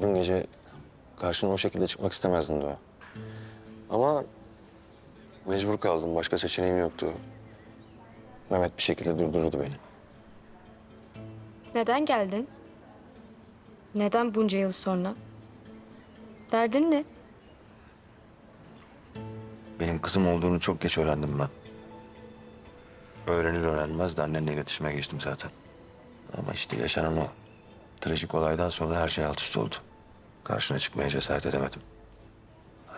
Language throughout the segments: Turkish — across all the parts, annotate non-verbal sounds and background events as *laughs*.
Dün gece karşına o şekilde çıkmak istemezdim Doğa. Ama mecbur kaldım. Başka seçeneğim yoktu. Mehmet bir şekilde durdurdu beni. Neden geldin? Neden bunca yıl sonra? Derdin ne? Benim kızım olduğunu çok geç öğrendim ben. Öğrenir öğrenmez de annenle iletişime geçtim zaten. Ama işte yaşanan o trajik olaydan sonra her şey alt üst oldu. Karşına çıkmaya cesaret edemedim.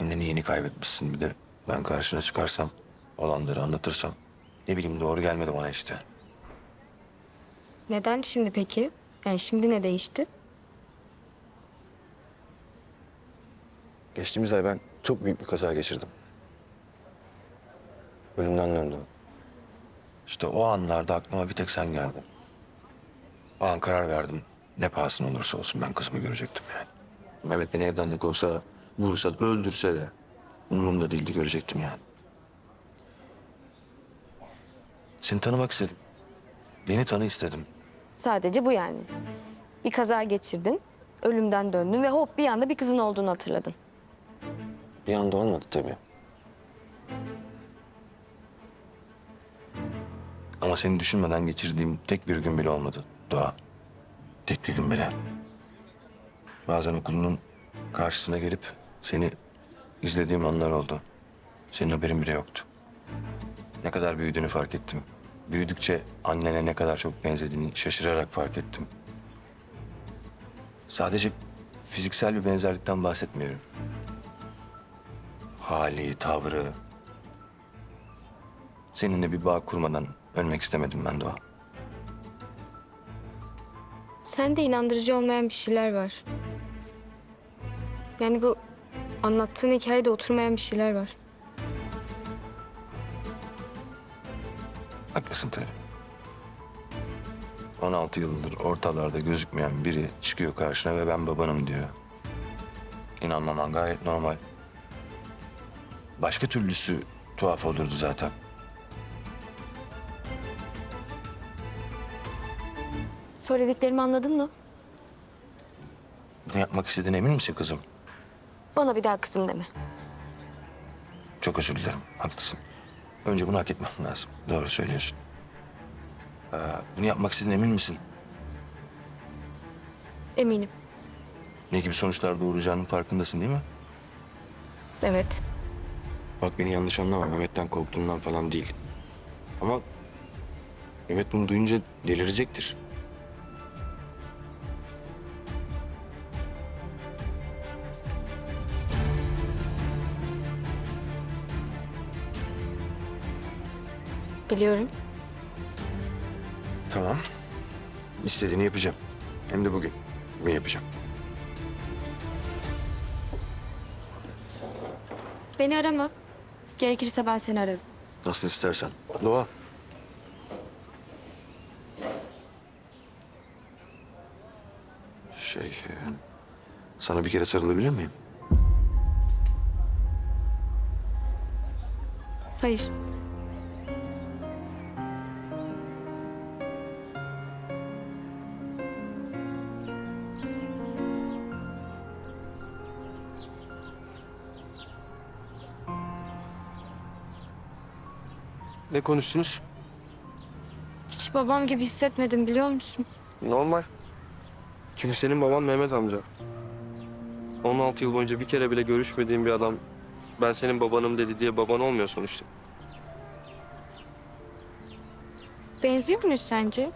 Anneni yeni kaybetmişsin bir de ben karşına çıkarsam, olanları anlatırsam ne bileyim doğru gelmedi bana işte. Neden şimdi peki? Yani şimdi ne değişti? Geçtiğimiz ay ben çok büyük bir kaza geçirdim. Ölümden döndüm. İşte o anlarda aklıma bir tek sen geldin. O an karar verdim. Ne pahasına olursa olsun ben kızımı görecektim yani. Mehmet beni evden ne olsa, vursa, öldürse de umurumda değildi görecektim yani. Seni tanımak istedim. Beni tanı istedim. Sadece bu yani. Bir kaza geçirdin, ölümden döndün ve hop bir anda bir kızın olduğunu hatırladın. Bir anda olmadı tabii. Ama seni düşünmeden geçirdiğim tek bir gün bile olmadı Doğa. Tek bir gün bile. Bazen okulunun karşısına gelip seni izlediğim anlar oldu. Senin haberin bile yoktu. Ne kadar büyüdüğünü fark ettim. Büyüdükçe annene ne kadar çok benzediğini şaşırarak fark ettim. Sadece fiziksel bir benzerlikten bahsetmiyorum hali, tavrı. Seninle bir bağ kurmadan ölmek istemedim ben Doğa. Sende inandırıcı olmayan bir şeyler var. Yani bu anlattığın hikayede oturmayan bir şeyler var. Haklısın tabii. 16 yıldır ortalarda gözükmeyen biri çıkıyor karşına ve ben babanım diyor. İnanmaman gayet normal. Başka türlüsü tuhaf olurdu zaten. Söylediklerimi anladın mı? Ne yapmak istediğine emin misin kızım? Bana bir daha kızım deme. Çok özür dilerim. Haklısın. Önce bunu hak etmem *laughs* lazım. Doğru söylüyorsun. Ee, bunu yapmak istediğine emin misin? Eminim. Ne gibi sonuçlar doğuracağının farkındasın değil mi? Evet. Bak beni yanlış anlama. Mehmet'ten korktuğumdan falan değil. Ama Mehmet bunu duyunca delirecektir. Biliyorum. Tamam. İstediğini yapacağım. Hem de bugün. Bugün yapacağım. Beni arama. Gerekirse ben seni ararım. Nasıl istersen. Doğa. Şey... e, Sana bir kere sarılabilir miyim? Hayır. Ne konuştunuz? Hiç babam gibi hissetmedim biliyor musun? Normal. Çünkü senin baban Mehmet amca. 16 yıl boyunca bir kere bile görüşmediğim bir adam ben senin babanım dedi diye baban olmuyor sonuçta. Benziyor muyuz sence?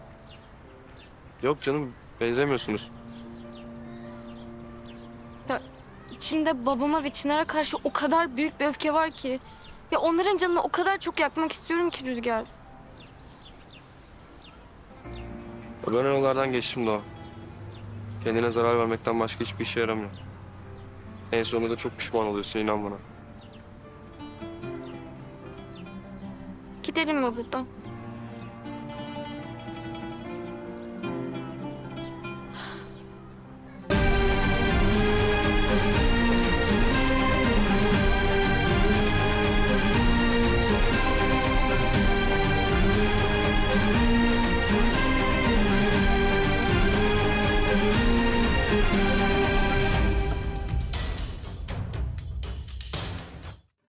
Yok canım benzemiyorsunuz. Ya içimde babama ve Çınar'a karşı o kadar büyük bir öfke var ki. Ya onların canını o kadar çok yakmak istiyorum ki Rüzgar. Ben o yollardan geçtim daha. Kendine zarar vermekten başka hiçbir işe yaramıyor. En sonunda da çok pişman oluyorsun inan bana. Gidelim mi buradan?